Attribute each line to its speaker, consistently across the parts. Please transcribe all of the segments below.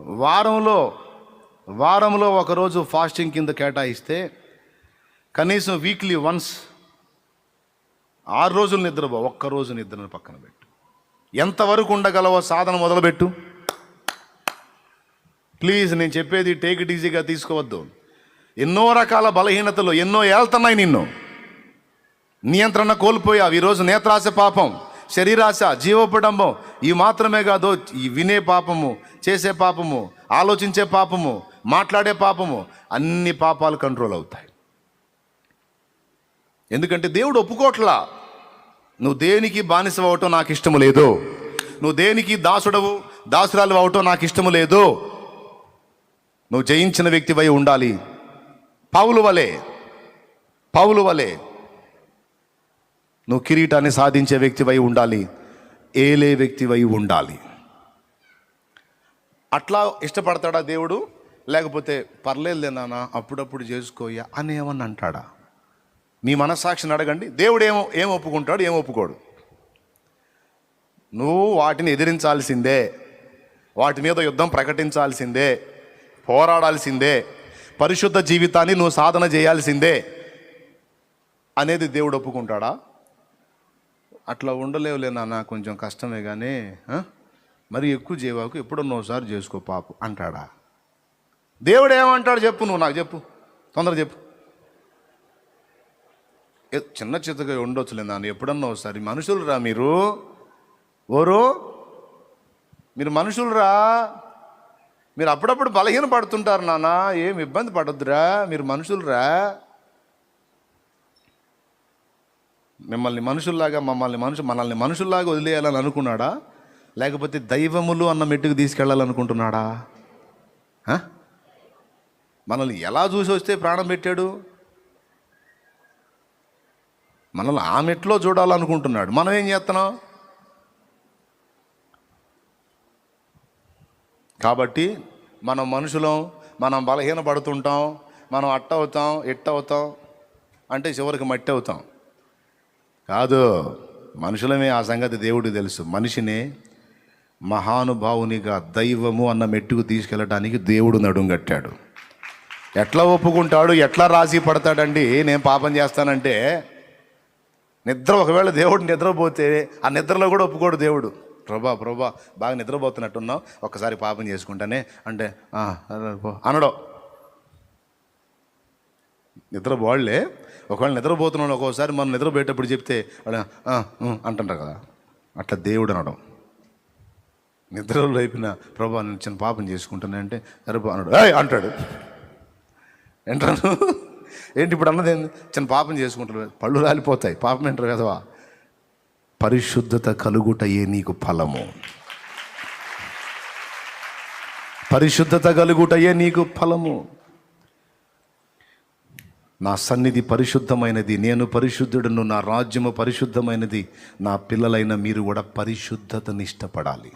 Speaker 1: వారంలో వారంలో ఒకరోజు ఫాస్టింగ్ కింద కేటాయిస్తే కనీసం వీక్లీ వన్స్ ఆరు రోజులు నిద్రపో ఒక్క రోజు నిద్రను పక్కన పెట్టు. ఎంతవరకు ఉండగలవో సాధన మొదలుపెట్టు. ప్లీజ్ నేను చెప్పేది టేక్ ఇట్ ఈజీగా తీసుకోవద్దు. ఎన్నో రకాల బలహీనతలు ఎన్నో ఏళ్తున్నాయి నిన్ను. నియంత్రణ కోల్పోయావు ఈరోజు నేత్రాశ పాపం. శరీరాశ జీవోపడంబం ఈ మాత్రమే కాదు ఈ వినే పాపము చేసే పాపము ఆలోచించే పాపము మాట్లాడే పాపము అన్ని పాపాలు కంట్రోల్ అవుతాయి. ఎందుకంటే దేవుడు ఒప్పుకోట్లా. నువ్వు దేనికి బానిసవటం నాకు ఇష్టము లేదు. నువ్వు దేనికి దాసుడవు దాసురాలు అవటం నాకు ఇష్టము లేదు. నువ్వు జయించిన వ్యక్తివై ఉండాలి. పౌలు వలె పౌలు వలె నువ్వు కిరీటాన్ని సాధించే వ్యక్తివై ఉండాలి. ఏలే వ్యక్తివై ఉండాలి. అట్లా ఇష్టపడతాడా దేవుడు? లేకపోతే పర్లేదులే నాన్న అప్పుడప్పుడు చేసుకోయ అని ఏమన్నా అంటాడా? మీ మనస్సాక్షిని అడగండి. దేవుడు ఏమో ఏం ఒప్పుకుంటాడు ఏం ఒప్పుకోడు? నువ్వు వాటిని ఎదిరించాల్సిందే. వాటి మీద యుద్ధం ప్రకటించాల్సిందే. పోరాడాల్సిందే. పరిశుద్ధ జీవితాన్ని నువ్వు సాధన చేయాల్సిందే. అనేది దేవుడు ఒప్పుకుంటాడా? అట్లా ఉండలేవులే నాన్న కొంచెం కష్టమే కానీ మరి ఎక్కువ చేయవాకు ఎప్పుడన్నా ఒకసారి చేసుకో పాపు అంటాడా? దేవుడు ఏమంటాడు చెప్పు నువ్వు నాకు చెప్పు తొందర చెప్పు. చిన్న చిత్తగా ఉండొచ్చులే నాన్న ఎప్పుడన్నా ఒకసారి మనుషులురా మీరు? ఓరు? మీరు మనుషులురా? మీరు అప్పుడప్పుడు బలహీన పడుతుంటారు నాన్న ఏం ఇబ్బంది పడొద్దురా? మీరు మనుషులురా? మిమ్మల్ని మనుషుల్లాగా మమ్మల్ని మనుషు మనల్ని మనుషుల్లాగా వదిలేయాలని అనుకున్నాడా? లేకపోతే దైవములు అన్న మెట్టుకు తీసుకెళ్ళాలనుకుంటున్నాడా మనల్ని ఎలా చూసి వస్తే ప్రాణం పెట్టాడు? మనల్ని ఆ మెట్లో చూడాలనుకుంటున్నాడు. మనం ఏం చేస్తున్నాం? కాబట్టి మనం మనుషులం మనం బలహీన పడుతుంటాం మనం అట్ట అవుతాం ఎట్ట అవుతాం అంటే చివరికి మట్టి అవుతాం. కాదు మనుషులమే ఆ సంగతి దేవుడికి తెలుసు. మనిషినే మహానుభావునిగా దైవము అన్న మెట్టుకు తీసుకెళ్ళడానికి దేవుడు నడుంగట్టాడు ఎట్లా ఒప్పుకుంటాడు ఎట్లా రాసి పడతాడండి నేను పాపం చేస్తానంటే నిద్ర ఒకవేళ దేవుడు నిద్రపోతే ఆ నిద్రలో కూడా ఒప్పుకోడు దేవుడు. ప్రభా ప్రభా బాగా నిద్రపోతున్నట్టున్నావు ఒక్కసారి పాపం చేసుకుంటానే అంటే అనడం. నిద్ర బాళ్ళే ఒకవేళ నిద్రపోతున్నాడు ఒక్కోసారి మనం నిద్రపోయేటప్పుడు చెప్తే వాడు, అంటుంటారు కదా. అట్లా దేవుడు అనడం. నిద్రలో అయిపోయిన ప్రభా నేను చిన్న పాపం చేసుకుంటానంటే అంటే అన్నాడు అంటాడు. ఏంటాను ఏంటి ఇప్పుడు అన్నది చిన్న పాపం చేసుకుంటారు పళ్ళు రాలిపోతాయి. పాపం ఏంటారు కదవా పరిశుద్ధత కలుగుటయే నీకు ఫలము. పరిశుద్ధత కలుగుటయే నీకు ఫలము. నా సన్నిధి పరిశుద్ధమైనది. నేను పరిశుద్ధుడును నా రాజ్యము పరిశుద్ధమైనది. నా పిల్లలైన మీరు కూడా పరిశుద్ధతని ఇష్టపడాలి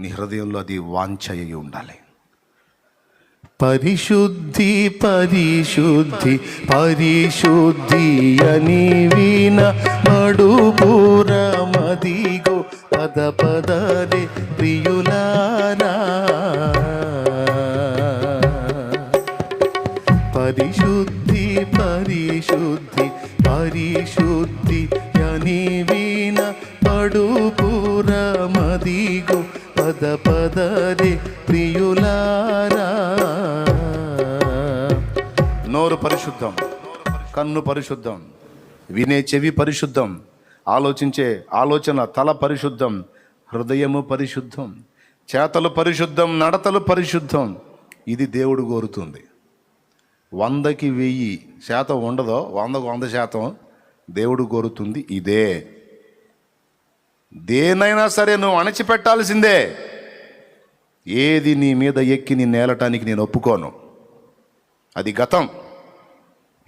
Speaker 1: నీ హృదయంలో అది వాంఛయ్యి ఉండాలి పరిశుద్ధి పరిశుద్ధి పరిశుద్ధి అని వీణ మడుపుర మదిగో పద పదరే ప్రియులారా. పరిశుద్ధి పరిశుద్ధి పరిశుద్ధి అని వీణ పడుపుర మదిగో పద పదరే ప్రియులారా. నోరు పరిశుద్ధం కన్ను పరిశుద్ధం వినే చెవి పరిశుద్ధం ఆలోచించే ఆలోచన తల పరిశుద్ధం హృదయము పరిశుద్ధం చేతలు పరిశుద్ధం నడతలు పరిశుద్ధం. ఇది దేవుడు కోరుతుంది. వందకి వెయ్యి శాతం ఉండదో వందకు వంద శాతం దేవుడు కోరుతుంది ఇదే. దేనైనా సరే నువ్వు అణచిపెట్టాల్సిందే. ఏది నీ మీద ఎక్కి నీ నేలటానికి నేను ఒప్పుకోను. అది గతం.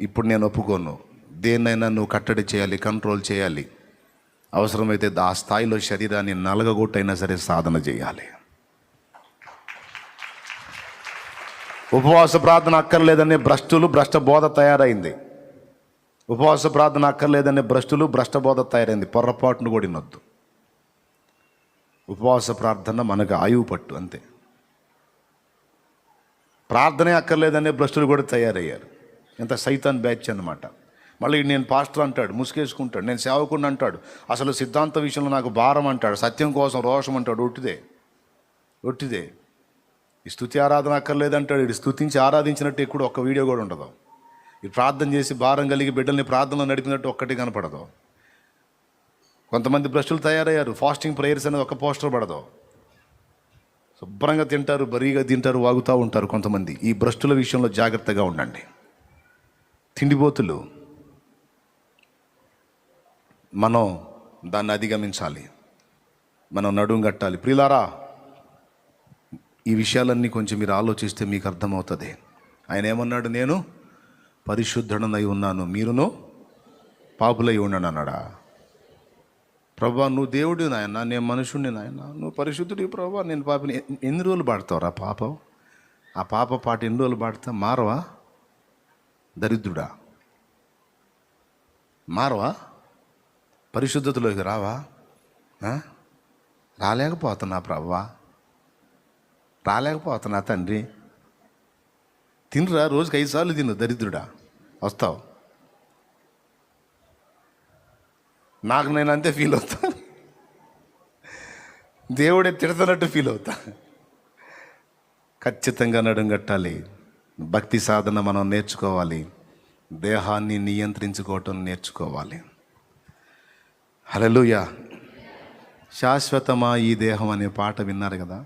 Speaker 1: ఇప్పుడు నేను ఒప్పుకోను. దేన్నైనా నువ్వు కట్టడి చేయాలి కంట్రోల్ చేయాలి. అవసరమైతే ఆ స్థాయిలో శరీరాన్ని నలగగొట్టైనా సరే సాధన చేయాలి. ఉపవాస ప్రార్థన అక్కర్లేదనే భ్రష్టులు భ్రష్ట బోధ తయారైంది. ఉపవాస ప్రార్థన అక్కర్లేదనే భ్రష్టులు భ్రష్ట బోధ తయారైంది పొర్రపాటును కూడినొద్దు ఉపవాస ప్రార్థన మనకు ఆయువు పట్టు అంతే. ప్రార్థనే అక్కర్లేదనే భ్రష్టులు కూడా తయారయ్యారు. ఇంత సైతాన్ బ్యాచ్ అన్నమాట. మళ్ళీ నేను పాస్టర్ అంటాడు ముసుగేసుకుంటాడు నేను సేవకుండా అంటాడు అసలు సిద్ధాంత విషయంలో నాకు భారం అంటాడు సత్యం కోసం రోషం అంటాడు ఒట్టిదే. ఒట్టిదే. ఈ స్థుతి ఆరాధన అక్కర్లేదంటాడు. ఇటు స్థుతించి ఆరాధించినట్టు ఎక్కడ ఒక్క వీడియో కూడా ఉండదు. ఈ ప్రార్థన చేసి భారం కలిగి బిడ్డల్ని ప్రార్థనలో నడిపినట్టు ఒక్కటి కనపడదు. కొంతమంది భ్రష్టులు తయారయ్యారు. ఫాస్టింగ్ ప్రేయర్స్ అనేది ఒక పోస్టర్ పడదు. శుభ్రంగా తింటారు బరీగా తింటారు వాగుతూ ఉంటారు కొంతమంది. ఈ భ్రష్టుల విషయంలో జాగ్రత్తగా ఉండండి. తిండిపోతులు మనం దాన్ని అధిగమించాలి. మనం నడుం కట్టాలి. ప్రిలారా ఈ విషయాలన్నీ కొంచెం మీరు ఆలోచిస్తే మీకు అర్థమవుతుంది. ఆయన ఏమన్నాడు? నేను పరిశుద్ధుడనై ఉన్నాను. మీరును పాపులై ఉండను అన్నాడా? ప్రభా నువ్వు దేవుడి నాయన నేను మనుషుడిని నాయన. నువ్వు పరిశుద్ధుడి ప్రభా నేను పాపని. ఎన్ని- రోజులు పాడతావురా పాపం? ఆ పాప పాట ఎన్ని రోజులు పాడతా? మారవా? దరిద్రుడా? మారవా? పరిశుద్ధతలోకి రావా? రాలేకపోతున్నా ప్రభా. రాలేకపోతున్నా తండ్రి. తినరా రోజుకి ఐదు సార్లు తిను దరిద్రుడా. వస్తావు. నాకు నేను అంతే ఫీల్ అవుతా. దేవుడే తిడుతున్నట్టు ఫీల్ అవుతా. ఖచ్చితంగా నడుంగట్టాలి భక్తి సాధన మనం నేర్చుకోవాలి. దేహాన్ని నియంత్రించుకోవటం నేర్చుకోవాలి. హలలుయ శాశ్వతమా ఈ దేహం అనే పాట విన్నారు కదా?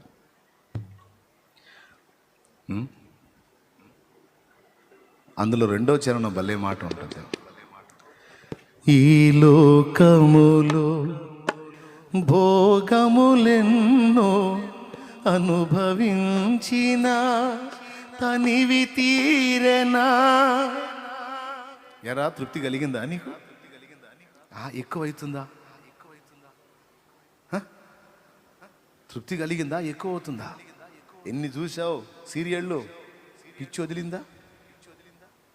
Speaker 1: అందులో రెండో చరణం భలే మాట ఉంటుంది. ఈ లోకములో భోగములెన్నో అనుభవించిన తనివి తీరనా? ఎరా తృప్తి కలిగిందా నీకు? ఎక్కువైతుందా? హ? తృప్తి కలిగిందా? ఎక్కువ అవుతుందా ఎన్ని చూసావు సీరియళ్ళు? పిచ్చి వదిలిందా?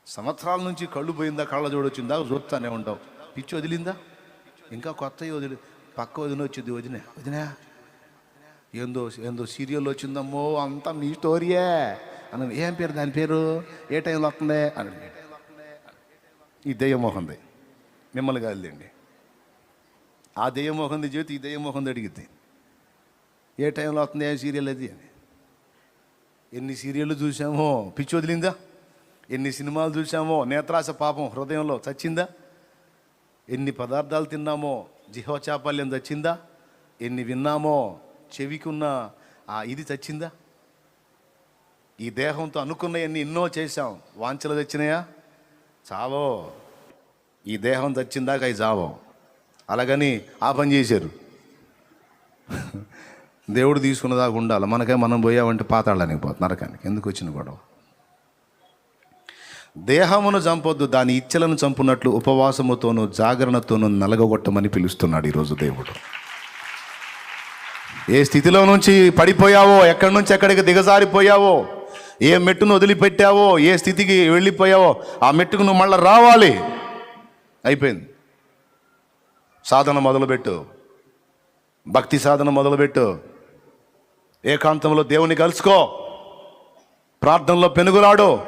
Speaker 1: సంవత్సరాల నుంచి కళ్ళు పోయిందా కళ్ళ చూడొచ్చిందా చూస్తానే ఉంటావు. పిచ్చి వదిలిందా? ఇంకా కొత్త వదిలి పక్క వదిన వచ్చింది వదిన. వదినా ఏందో ఏందో సీరియల్ వచ్చిందమ్మో అంతా మీ స్టోరీయే. అని ఏం పేరు దాని పేరు? ఏ టైంలో వస్తుంది? అని ఈ దయ్యమోహంది మిమ్మల్ని కాదులేండి. ఆ దయ్యమోహంది జీవితం ఈ దయ్యమోహంది అడిగిద్ది. ఏ టైంలో వస్తుంది ఏ సీరియల్ అది అని. ఎన్ని సీరియళ్ళు చూసామో పిచ్చి వదిలిందా? ఎన్ని సినిమాలు చూసామో నేత్రాస పాపం హృదయంలో చచ్చిందా? ఎన్ని పదార్థాలు తిన్నామో? జిహోచాపల్యం చచ్చిందా? ఎన్ని విన్నామో? చెవికున్న ఆ ఇది చచ్చిందా? ఈ దేహంతో అనుకున్నవన్నీ ఎన్నో చేశాం. వాంఛలు తెచ్చినాయా? చావో ఈ దేహం చచ్చిందాక అవి చావో అలాగని ఆ పని చేశారు. దేవుడు తీసుకున్నదాకా ఉండాలి. మనకే మనం పోయామంటే పాతాళానికి పోతుంది నరకానికి. ఎందుకు వచ్చిన గొడవ? దేహమును చంపొద్దు దాని ఇచ్చలను చంపునట్లు ఉపవాసముతోనూ జాగరణతోనూ నలగగొట్టమని పిలుస్తున్నాడు ఈరోజు దేవుడు. ఏ స్థితిలో నుంచి పడిపోయావో ఎక్కడి నుంచి ఎక్కడికి దిగజారిపోయావో ఏ మెట్టును వదిలిపెట్టావో ఏ స్థితికి వెళ్ళిపోయావో ఆ మెట్టుకు నువ్వు మళ్ళీ రావాలి. అయిపోయింది. సాధన మొదలుపెట్టు. భక్తి సాధన మొదలుపెట్టు. ఏకాంతంలో దేవుని కలుసుకో. ప్రార్థనలో పెనుగులాడు.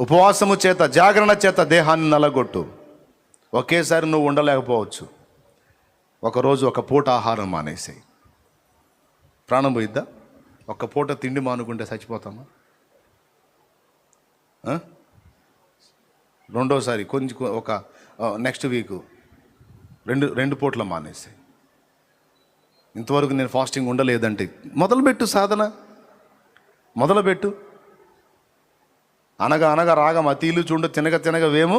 Speaker 1: ఉపవాసము చేత జాగరణ చేత దేహాన్ని నలగొట్టు. ఒకేసారి నువ్వు ఉండలేకపోవచ్చు. ఒకరోజు ఒక పూట ఆహారం మానేసాయి. ప్రాణం పోయిద్దా? ఒక పూట తిండి మానుకుంటే చచ్చిపోతామా? రెండోసారి కొంచెం ఒక నెక్స్ట్ వీక్ రెండు రెండు పూట్ల మానేసాయి. ఇంతవరకు నేను ఫాస్టింగ్ ఉండలేదంటే మొదలుపెట్టు సాధన. మొదలుపెట్టు. అనగా అనగా రాగం అతీలు చూడు తినగ తినగ వేము.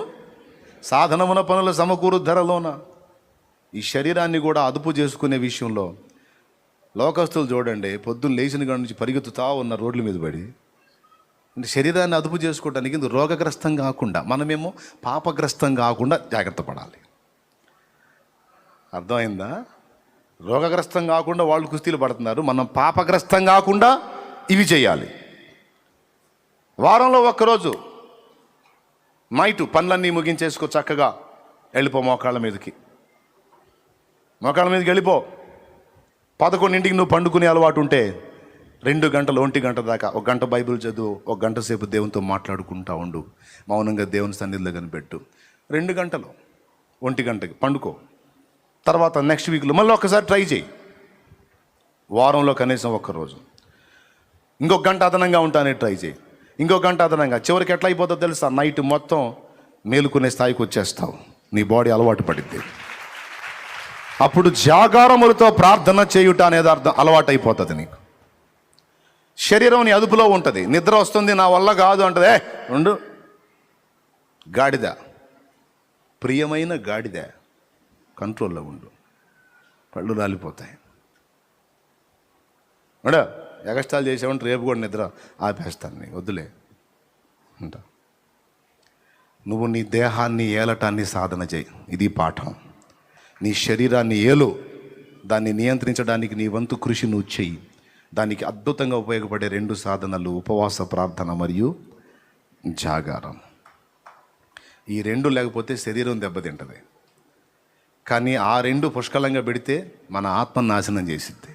Speaker 1: సాధనమున పనుల సమకూరు ధరలోన. ఈ శరీరాన్ని కూడా అదుపు చేసుకునే విషయంలో లోకస్తులు చూడండి పొద్దున్న లేచిన కాడ నుంచి పరిగెత్తుతా ఉన్న రోడ్ల మీద పడి అంటే శరీరాన్ని అదుపు చేసుకోవడానికి రోగగ్రస్తం కాకుండా మనమేమో పాపగ్రస్తం కాకుండా జాగ్రత్త పడాలి. అర్థమైందా? రోగగ్రస్తం కాకుండా వాళ్ళు కుస్తీలు పడుతున్నారు. మనం పాపగ్రస్తం కాకుండా ఇవి చేయాలి. వారంలో ఒక్కరోజు నైటు పనులన్నీ ముగించేసుకో చక్కగా వెళ్ళిపో మోకాళ్ళ మీదకి. మోకాళ్ళ మీదకి వెళ్ళిపో. పదకొండింటికి నువ్వు పండుకునే అలవాటు ఉంటే రెండు గంటలు ఒంటి గంట దాకా ఒక గంట బైబిల్ చదువు ఒక గంట సేపు దేవునితో మాట్లాడుకుంటా ఉండు. మౌనంగా దేవుని సన్నిధిలో కనిపెట్టు. రెండు గంటలు ఒంటి గంటకి పండుకో. తర్వాత నెక్స్ట్ వీక్లో మళ్ళీ ఒకసారి ట్రై చేయి. వారంలో కనీసం ఒక్కరోజు ఇంకొక గంట అదనంగా ఉంటానని ట్రై చేయి. ఇంకొక గంట అదనంగా. చివరికి ఎట్లా అయిపోతుందో తెలుసా? నైట్ మొత్తం మేలుకునే స్థాయికి వచ్చేస్తావు. నీ బాడీ అలవాటు పడిద్ది. అప్పుడు జాగారములతో ప్రార్థన చేయుట అనేది అర్థం అలవాటు అయిపోతుంది నీకు. శరీరం నీ అదుపులో ఉంటుంది. నిద్ర వస్తుంది నా వల్ల కాదు అంటదే. ఉండు. గాడిద. ప్రియమైన గాడిద. కంట్రోల్లో ఉండు. పళ్ళు రాలిపోతాయి. మేడం ఎగస్టాల్ చేసామంటే రేపు కూడా నిద్ర ఆపేస్తాను నీ వద్దులే. అంట. నువ్వు నీ దేహాన్ని ఏలటాన్ని సాధన చేయి ఇది పాఠం. నీ శరీరాన్ని ఏలు దాన్ని నియంత్రించడానికి నీ వంతు కృషి నువ్వు చెయ్యి. దానికి అద్భుతంగా ఉపయోగపడే రెండు సాధనలు ఉపవాస ప్రార్థన మరియు జాగారం. ఈ రెండు లేకపోతే శరీరం దెబ్బతింటది. కానీ ఆ రెండు పుష్కలంగా పెడితే మన ఆత్మ నాశనం చేసిద్ది.